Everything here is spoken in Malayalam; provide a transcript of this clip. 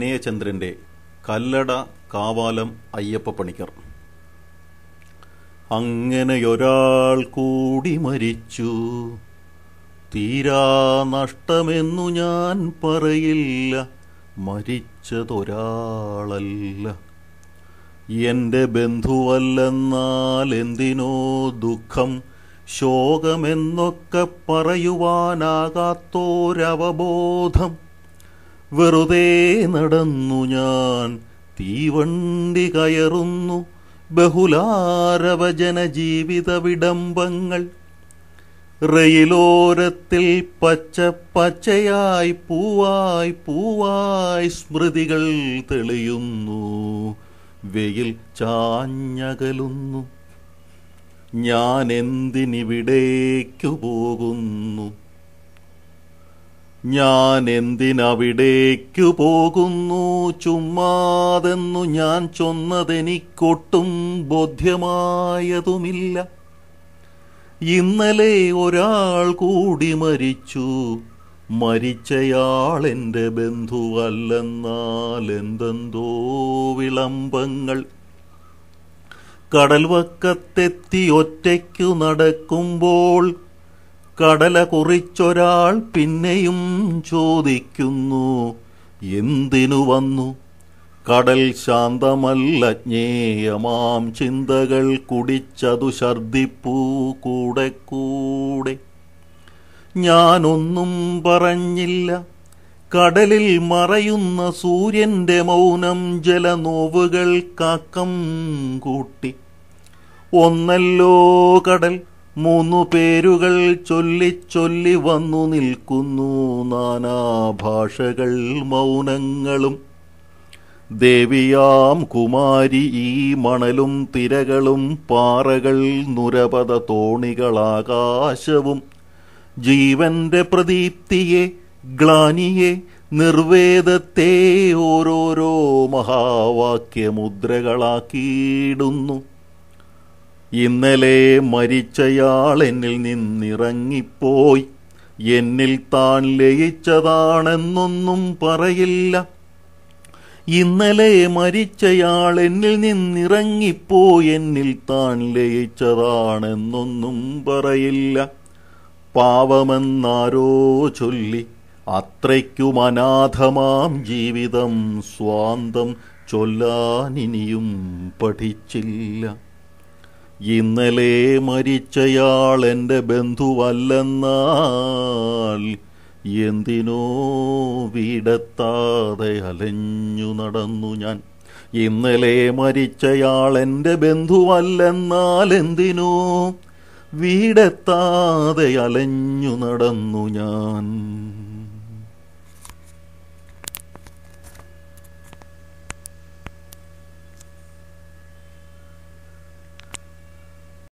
വിനയചന്ദ്രന്റെ കല്ലട കാവാലം അയ്യപ്പ പണിക്കർ. അങ്ങനെയൊരാൾ കൂടി മരിച്ചു. തീരാ നഷ്ടമെന്നു ഞാൻ പറയില്ല. മരിച്ചതൊരാളല്ല. എന്റെ ബന്ധുവല്ലെന്നാൽ എന്തിനോ ദുഃഖം. ശോകമെന്നൊക്കെ പറയുവാനാകാത്തോരവബോധം. വെറുതെ നടന്നു ഞാൻ തീവണ്ടി കയറുന്നു. ബഹുലാരവജന ജീവിത വിടംബങ്ങൾ റെയിലോരത്തിൽ പച്ച പച്ചയായി പൂവായി പൂവായി സ്മൃതികൾ തെളിയുന്നു. വെയിൽ ചാഞ്ഞകലുന്നു. ഞാൻ എന്തിനിവിടേക്കു പോകുന്നു? ഞാൻ എന്തിനവിടേക്കു പോകുന്നു ചുമ്മാതെന്നു ഞാൻ ചൊന്നതെനിക്കൊട്ടും ബോധ്യമായതുമില്ല. ഇന്നലെ ഒരാൾ കൂടി മരിച്ചു. മരിച്ചയാൾ എന്റെ ബന്ധുവല്ലെന്നാൽ എന്തെന്തോ വിളംബങ്ങൾ. കടൽവക്കത്തെത്തി ഒറ്റയ്ക്കു നടക്കുമ്പോൾ കടല കുറിച്ചൊരാൾ പിന്നെയും ചോദിക്കുന്നു എന്തിനു വന്നു? കടൽ ശാന്തമല്ല ജ്ഞേയമാം ചിന്തകൾ കുടിച്ചതു ഛർദിപ്പൂ കൂടെ കൂടെ. ഞാനൊന്നും പറഞ്ഞില്ല. കടലിൽ മറയുന്ന സൂര്യന്റെ മൗനം ജലനോവുകൾ കാക്കം കൂട്ടി. ഒന്നല്ലോ കടൽ മൂന്നു പേരുകൾ ചൊല്ലി ചൊല്ലി വന്നു നിൽക്കുന്നു. നാനാഭാഷകൾ മൗനങ്ങളും. ദേവിയാം കുമാരി ഈ മണലും തിരകളും പാറകൾ നുരപത തോണികളാകാശവും. ജീവന്റെ പ്രദീപ്തിയെ ഗ്ലാനിയെ നിർവേദത്തെ ഓരോരോ മഹാവാക്യമുദ്രകളാക്കിയിടുന്നു. ഇന്നലെ മരിച്ചയാളെന്നിൽ നിന്നിറങ്ങിപ്പോയി. എന്നിൽ താൻ ലയിച്ചതാണെന്നൊന്നും പറയില്ല. ഇന്നലെ മരിച്ചയാൾ എന്നിൽ നിന്നിറങ്ങിപ്പോയി. എന്നിൽ താൻ ലയിച്ചതാണെന്നൊന്നും പറയില്ല. പാവമെന്നാരോ ചൊല്ലി അത്രയ്ക്കും അനാഥമാം ജീവിതം. സ്വാന്തം ചൊല്ലാനിനിയും പഠിച്ചില്ല. ഇന്നലെ മരിച്ചയാൾ എന്റെ ബന്ധുവല്ലെന്നാൽ എന്തിനോ വിടത്താതെ അലഞ്ഞു നടന്നു ഞാൻ. ഇന്നലെ മരിച്ചയാൾ എന്റെ ബന്ധുവല്ലെന്നാൽ എന്തിനോ വീടെത്താതെ അലഞ്ഞു നടന്നു ഞാൻ.